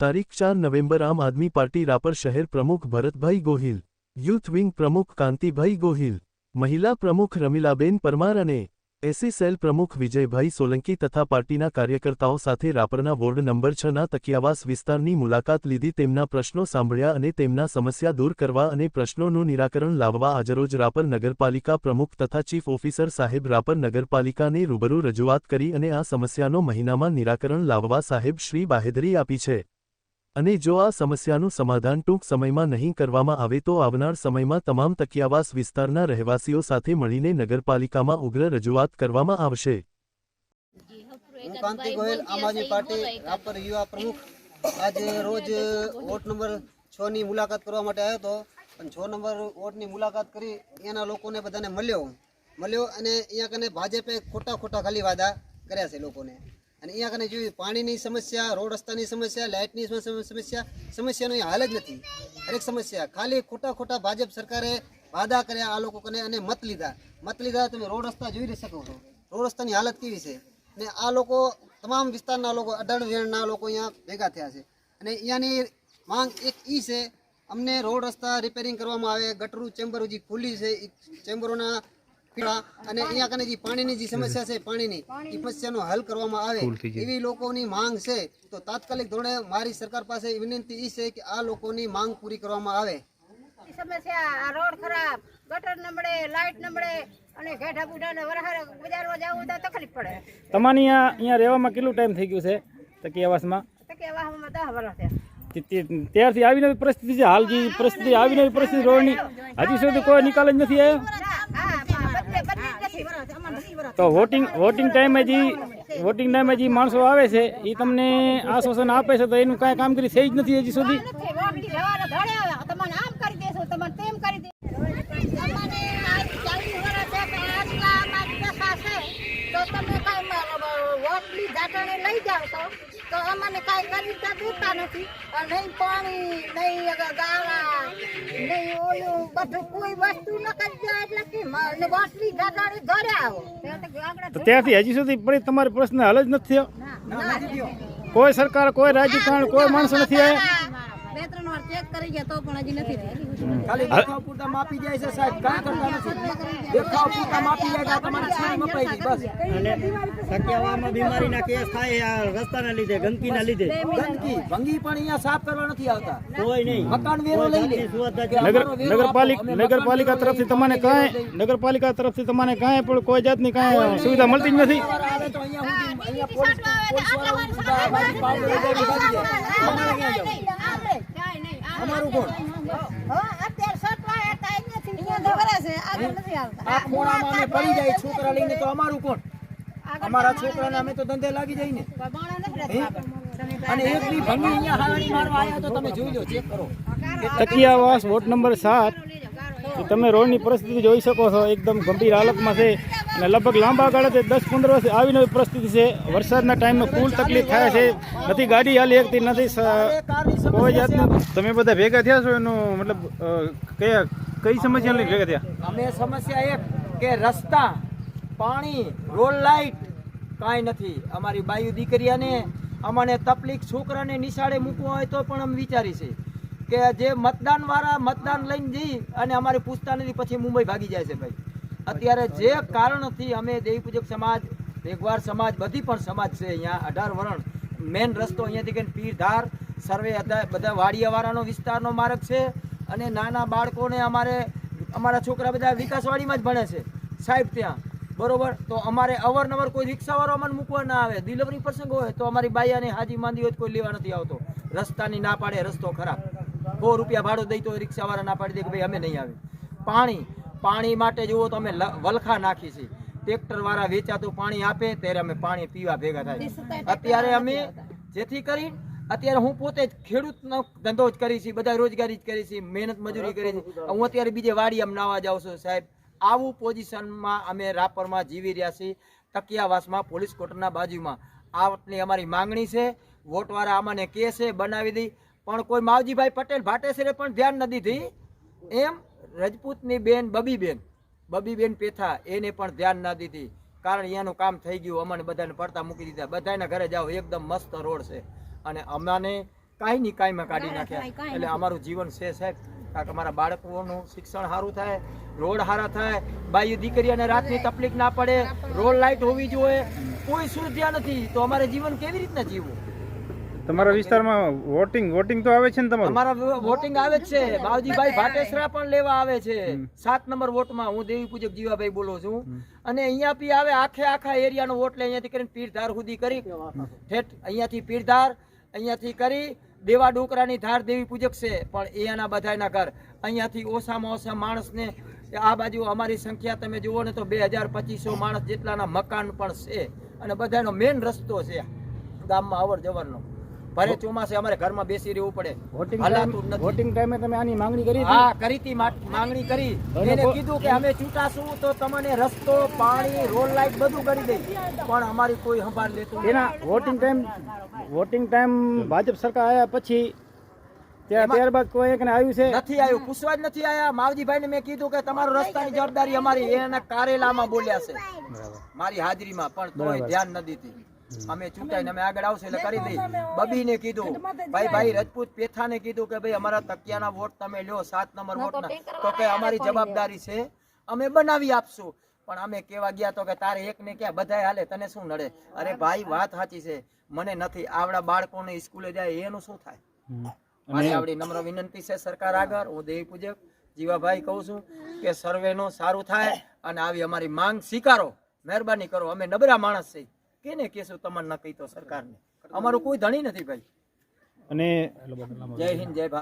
તારીખ ચાર નવેમ્બર આમ આદમી પાર્ટી રાપર શહેર પ્રમુખ ભરતભાઈ ગોહિલ, યુથ વિંગ પ્રમુખ કાંતિભાઈ ગોહિલ, મહિલા પ્રમુખ રમીલાબેન પરમાર અને એસી પ્રમુખ વિજયભાઈ સોલંકી તથા પાર્ટીના કાર્યકર્તાઓ સાથે રાપરના વોર્ડ નંબર છના તકિયાવાસ વિસ્તારની મુલાકાત લીધી. તેમના પ્રશ્નો સાંભળ્યા અને તેમના સમસ્યા દૂર કરવા અને પ્રશ્નોનું નિરાકરણ લાવવા આજરોજ રાપર નગરપાલિકા પ્રમુખ તથા ચીફ ઓફિસર સાહેબ રાપર નગરપાલિકાને રૂબરૂ રજૂઆત કરી અને આ સમસ્યાનો મહિનામાં નિરાકરણ લાવવા સાહેબ શ્રી બાહેધરી આપી છે. અને જો આ સમસ્યાનું સમાધાન ટૂંક સમયમાં નહીં કરવામાં આવે તો આવનાર સમયમાં તમામ તકિયાવાસ વિસ્તારના રહેવાસીઓ સાથે મળીને નગરપાલિકામાં ઉગ્ર રજૂઆત કરવામાં આવશે. હું કાંતિ ગોયલ, આમ આદમી રોજ વોર્ડ નંબર છ ની મુલાકાત કરવા માટે આવ્યો હતો. પણ છ નંબર વોર્ડની મુલાકાત કરી અહીંયાના લોકોને બધાને મળ્યો. મળ્યો અને અહીંયા કને ભાજપે ખોટા ખોટા ખાલી વાદા કર્યા છે લોકોને. અને અહીંયા કને જોયું, પાણીની સમસ્યા, રોડ રસ્તાની સમસ્યા, લાઇટની સમસ્યા, સમસ્યાનો હાલ જ નથી. દરેક સમસ્યા. ખાલી ખોટા ખોટા ભાજપ સરકારે વાદા કર્યા આ લોકો કને અને મત લીધા. મત લીધા તમે રોડ રસ્તા જોઈ શકો છો. રોડ રસ્તાની હાલત કેવી છે? ને આ લોકો, તમામ વિસ્તારના લોકો, અઢાર વેણના લોકો અહીંયા ભેગા થયા છે. અને અહીંયાની માંગ એક ઈ છે, અમને રોડ રસ્તા રિપેરિંગ કરવામાં આવે, ગટરું, ચેમ્બરો જે ખુલ્લી છે. એ ચેમ્બરોના પીળા અને અહીંયા કને જે પાણીની જે સમસ્યા છે પાણીની એ સમસ્યાનો હલ કરવામાં આવે એવી લોકોની માંગ છે. તો તાત્કાલિક ધોરણે મારી સરકાર પાસે વિનંતી એ છે કે આ લોકોની માંગ પૂરી કરવામાં આવે. સમસ્યા રોડ ખરાબ ગટર નબળે લાઇટ નબળે અને ઘેઠા બુઢાને વરહાર બજારમાં જવું તો તકલીફ પડે. તમારી અહીંયા અહીંયા રહેવામાં કેટલું ટાઈમ થઈ ગયું છે તકી આવાસમાં તો કે વાહમાં દસ વર્ષ તે- ત્યારથી આવી નવી પરિસ્થિતિ છે? હાલ જે પરિસ્થિતિ આવી નવી પરિસ્થિતિ રોડની? હજી સુધી કોઈ નિકાલ જ નથી આવ્યો? તો વોટિંગ વોટિંગ ટાઈમે જે વોટિંગ ટાઈમે જે માણસો આવે છે એ તમને આશ્વાસન આપે છે, તો એનું કાંઈ કામગીરી થઈ જ નથી હજી સુધી. નથી ઝાટણે લઈ જાવ તો. તો અમને કાંઈ કરી તો દેતા નથી. નહીં પાણી નહીં ગાળા નહીં ઓલું બધું કોઈ વસ્તુ ન કરજો એટલે કે મને રોટલી ઝાટણે ઘરે આવો. તો ત્યાંથી હજી સુધી પડી તમારો પ્રશ્ન હલ જ નથી થયો? કોઈ સરકાર કોઈ રાજકારણ કોઈ માણસો નથી આવ્યા? કરી ગયા તો પણ હજી નથી ખાલી દેખાવ પૂરતા માપી જાય છે સાહેબ કાંઈ કરતા નથી. દેખાવ પૂરતા માપી જાય તમારી છાણી મપાઈ ગઈ બસ. સત્યાવામાં બીમારીના કેસ થાય આ રસ્તાના લીધે ગંદકીના લીધે. ગંદકી ભંગી પણ અહીંયા સાફ કરવા નથી આવતા. કોઈ નહીં. મકાન વેરો લઈ લે. નગરપાલિકા નગરપાલિકા તરફથી તમને કાંઈ નગરપાલિકા તરફથી તમને કાંઈ પણ કોઈ જાતની કાંઈ સુવિધા મળતી જ નથી. અહીંયા પોલીસ પોલીસવાળા કોણ? આ અમે પડી જાય છોકરા લઈને તો અમારું કોણ? અમારા છોકરાને અમે તો ધંધે લાગી જાય ને અને એક બી ભંગી અહીંયા હારણી મારવા આવ્યા તો તમે જોઈ લો ચેક કરો. તકિયાવાસ વોર્ડ નંબર સાત. તમે રોડની પરિસ્થિતિ જોઈ શકો છો એકદમ ગંભીર હાલતમાં છે. અને લગભગ લાંબા ગાળે દસ પંદર વર્ષ આવી નવી પરિસ્થિતિ છે. વરસાદના ટાઈમમાં ફૂલ તકલીફ થાય છે. નથી ગાડી હાલી શકતી, નથી કોઈ જાતનું. તમે બધા ભેગા થયા છો એનું મતલબ કયા, કઈ સમસ્યા ભેગા થયા? અમે સમસ્યા એક કે રસ્તા, પાણી રોડ લાઇટ કાંઈ નથી. અમારી બાયુ દીકરીઓને અમને તકલીફ છોકરાને નિશાળે મૂકવા હોય તો પણ અમે વિચારી છે કે જે મતદાનવાળા મતદાન લઈને જઈ અને અમારે પૂછતા નથી પછી મુંબઈ ભાગી જાય છે ભાઈ. અત્યારે જે કારણથી અમે દેવી પૂજક સમાજ, ભેગવાર સમાજ, બધી પણ સમાજ છે અહીંયા, અઢાર વરણ મેન રસ્તો અહીંયાથી કઈ પીરધાર, સર્વે બધા વાડિયાવાળાનો વિસ્તારનો માર્ગ છે, અને નાના બાળકોને અમારે, અમારા છોકરા બધા વિકાસવાડીમાં જ ભણે છે, સાહેબ ત્યાં, બરોબર? તો અમારે અવારનવાર કોઈ રિક્ષાવાળો અમને મૂકવા ના આવે ડિલિવરી પ્રસંગ હોય, તો અમારી બાઈયાને હાજી માંદી હોય કોઈ લેવા નથી આવતો. રસ્તાની ના પાડે, રસ્તો ખરાબ. સો રૂપિયા ભાડો દઈ તો રિક્ષાવાળા ના પાડી દે કે ભાઈ અમે નહીં આવે પાણી પાણી માટે જુઓ તો અમે વલખા નાખી છે. ટ્રેક્ટર વાળા વેચાતું પાણી આપે ત્યારે અમે પાણી પીવા ભેગા થાય અત્યારે અમે જેથી કરી અત્યારે હું પોતે જ ખેડૂતનો ધંધો જ કરી છે બધા રોજગારી જ કરી છે મહેનત મજૂરી કરી છે. હું અત્યારે બીજે વાડી આમ નાવા જાઉં છું સાહેબ. આવું પોઝિશનમાં અમે રાપરમાં જીવી રહ્યા છીએ. તકિયાવાસમાં પોલીસ કોર્ટના બાજુમાં. આટલી અમારી માંગણી છે. વોટવાળા અમને કહે છે બનાવી દઈ પણ કોઈ માવજીભાઈ પટેલ ભાટેસરે પણ ધ્યાન નથી દીધી. એમ? રજપૂતની બેન બબીબેન. બબીબેન પેથા એને પણ ધ્યાન ના દીધી. કારણ અહીંયાનું કામ થઈ ગયું અમને બધાને પડતા મૂકી દીધા. બધાના ઘરે જાઓ એકદમ મસ્ત રોડ છે. અને અમાને કાંઈ ની કાંઈમાં કાઢી નાખ્યા. એટલે અમારું જીવન છે સાહેબ. કારણ કે અમારા બાળકોનું શિક્ષણ સારું થાય રોડ સારા થાય બાઈ દીકરીઓને રાતની તકલીફ ના પડે રોડ લાઇટ હોવી જોઈએ. કોઈ સુવિધા નથી. તો અમારે જીવન કેવી રીતના જીવવું? તમારા વિસ્તારમાં વોટિંગ વોટિંગ તો આવે છે ને તમારું? અમારા વોટિંગ આવે જ છે. બાવજીભાઈ ભાટેસરા પણ લેવા આવે છે. સાત નંબર વોટમાં હું દેવી પૂજક જીવાભાઈ બોલું છું. અને અહીંયા પી આવે આખે આખા એરિયાનો વોટ લે. અહીંયાથી કરીને પીરધાર સુધી કરી. ઠેઠ અહીંયાથી પીરધાર અહીંયાથી કરી. દેવા ડોકરાની ધાર દેવી પૂજક છે. પણ એ એના બધાના ઘર. અહીંયાથી ઓછામાં ઓછા માણસને આ બાજુ અમારી સંખ્યા તમે જુઓ ને તો બે હજાર પચીસો માણસ જેટલાના મકાન પણ છે. અને બધાનો મેઇન રસ્તો છે. ગામમાં અવર જવરનો ભરે ચોમાસે અમારે ઘરમાં બેસી રહેવું પડે. વોટિંગ નથી. વોટિંગ ટાઈમે તમે આની માંગણી કરી હા કરી હતી માંગણી કરી. એને કીધું કે અમે ચૂંટાશું તો તમને રસ્તો પાણી રોડ લાઈટ બધું કરી દઈ પણ અમારી કોઈ સંભાળ લેતું એના voting time voting time Bhajap સરકાર આવ્યા પછી ત્યાં ત્યારબાદ કોઈ એકને આવ્યું છે? નથી આવ્યું. પૂછવા જ નથી આયા. માવજીભાઈને મેં કીધું કે તમારો રસ્તાની જવાબદારી અમારી. એના કારેલામાં બોલ્યા છે. મારી હાજરીમાં પણ તોય ધ્યાન ન દીધી. અમે ચૂંટાઈને અમે આગળ આવશે એટલે કરી દઈ બબીને કીધું ભાઈ ભાઈ રજપૂત પેથાને કીધું કે ભાઈ અમારા તકિયાના વોટ તમે લ્યો સાત નંબર વોટના. તો કે અમારી જવાબદારી છે અમે બનાવી આપશું. પણ અમે કેવા ગયા તો કે તારે એકને ક્યાં બધા હાલે તને શું નડે? અરે ભાઈ વાત સાચી છે. મને નથી. આવડા બાળકોને સ્કૂલે જાય એનું શું થાય? મારી આવડી નમ્ર વિનંતી છે સરકાર આગળ હું દેવી પૂજક જીવાભાઈ કહું છું કે સર્વેનો સારું થાય અને આવી અમારી માંગ સ્વીકારો. મહેરબાની કરો. અમે નબળા માણસ છે કેને કેસો તમને ન કહી તો સરકારને? અમારું કોઈ ધણી નથી ભાઈ. અને જય હિન્દ જય ભારત.